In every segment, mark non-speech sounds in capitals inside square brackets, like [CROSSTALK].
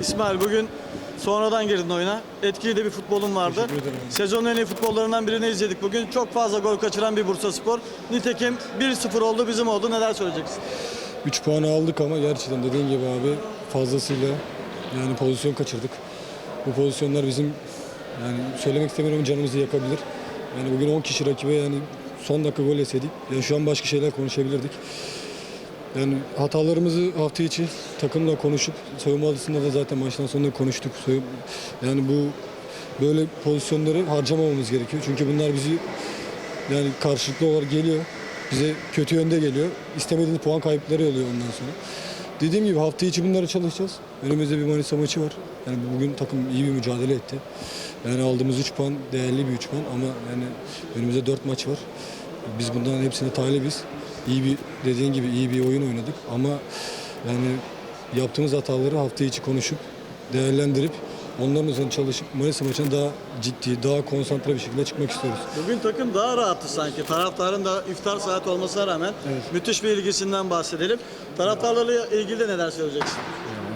İsmail bugün sonradan girdin oyuna. Etkili de bir futbolun vardı. Sezonun en iyi futbollarından birini izledik bugün. Çok fazla gol kaçıran bir Bursa Spor. Nitekim 1-0 oldu bizim oldu. Neler söyleyeceksin? 3 puanı aldık ama gerçekten dediğin gibi abi fazlasıyla yani pozisyon kaçırdık. Bu pozisyonlar bizim yani söylemek istemiyorum canımızı yakabilir. Yani bugün 10 kişi rakibe yani son dakika gol yeseydik yani şu an başka şeyler konuşabilirdik. Yani hatalarımızı hafta içi takımla konuşup soyunma odasında da zaten maçtan sonra konuştuk. Yani bu böyle pozisyonları harcamamamız gerekiyor. Çünkü bunlar bizi yani karşılıklı olarak geliyor. Bize kötü yönde geliyor. İstemediğimiz puan kayıpları oluyor ondan sonra. Dediğim gibi hafta içi bunları çalışacağız. Önümüzde bir Manisa maçı var. Yani bugün takım iyi bir mücadele etti. Yani aldığımız 3 puan değerli bir 3 puan ama yani önümüzde 4 maç var. Biz bundan hepsine talibiz. İyi bir dediğin gibi iyi bir oyun oynadık ama yani yaptığımız hataları hafta içi konuşup değerlendirip onların üzerine çalışıp Manisa maçına daha ciddi, daha konsantre bir şekilde çıkmak istiyoruz. Bugün takım daha rahattı sanki. Taraftarın da iftar saati olmasına rağmen Evet. müthiş bir ilgisinden bahsedelim. Taraftarlarla ilgili de neler söyleyeceksin?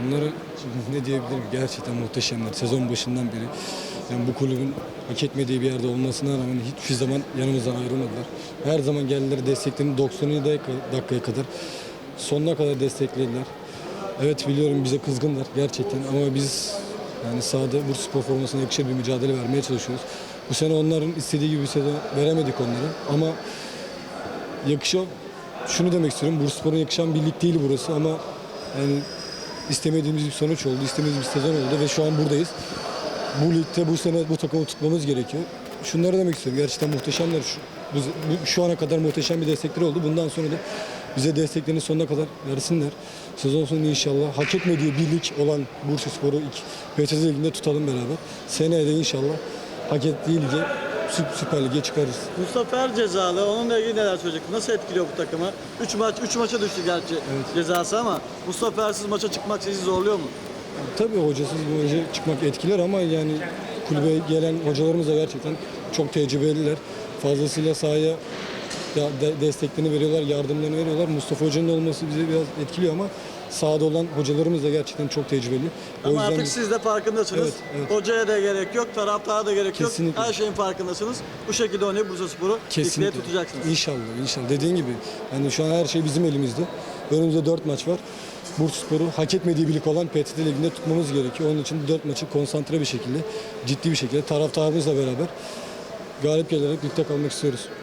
Yani Onları [LAUGHS] ne diyebilirim gerçekten muhteşemler. Sezon başından beri yani bu kulübün hak etmediği bir yerde olmasına rağmen hiçbir zaman yanımızdan ayrılmadılar. Her zaman geldiler desteklerini 90. dakika- dakikaya kadar sonuna kadar desteklediler. Evet biliyorum bize kızgınlar gerçekten ama biz yani sahada Bursa Spor formasına yakışır bir mücadele vermeye çalışıyoruz. Bu sene onların istediği gibi bir sezon veremedik onlara ama yakışan şunu demek istiyorum. Bursaspor'a yakışan bir lig değil burası ama yani istemediğimiz bir sonuç oldu. istemediğimiz bir sezon oldu ve şu an buradayız. Bu ligde bu sene bu takımı tutmamız gerekiyor. Şunları demek istiyorum. Gerçekten muhteşemler. Şu, bu, bu- şu ana kadar muhteşem bir destekleri oldu. Bundan sonra da bize desteklerini sonuna kadar versinler. Sezon sonu inşallah hak etmediği bir lig olan Bursaspor'u ilk PTT Ligi'nde tutalım beraber. Seneye de inşallah hak ettiği lige Sü- Süper Lig'e çıkarız. Mustafa Er cezalı. Onunla ilgili neler söyleyeceksin? Nasıl etkiliyor bu takımı? 3 maç 3 maça düştü gerçi cezası ama Mustafa Er'siz maça çıkmak sizi zorluyor mu? Tabii hocasız bir hoca çıkmak etkiler ama yani kulübe gelen hocalarımız da gerçekten çok tecrübeliler. Fazlasıyla sahaya ya- de- desteklerini veriyorlar, yardımlarını veriyorlar. Mustafa Hoca'nın olması bizi biraz etkiliyor ama sahada olan hocalarımız da gerçekten çok tecrübeli. O Ama yüzden artık siz de farkındasınız. Evet, evet. Hocaya da gerek yok, taraftara da gerek Kesinlikle. yok. Her şeyin farkındasınız. Bu şekilde oynayıp Bursa Spor'u kesinlikle ligde tutacaksınız. İnşallah, inşallah. Dediğin gibi yani şu an her şey bizim elimizde. Önümüzde 4 maç var. Bursaspor'u hak etmediği bir lig olan PTT Ligi'nde tutmamız gerekiyor. Onun için 4 maçı konsantre bir şekilde, ciddi bir şekilde taraftarımızla beraber galip gelerek ligde kalmak istiyoruz.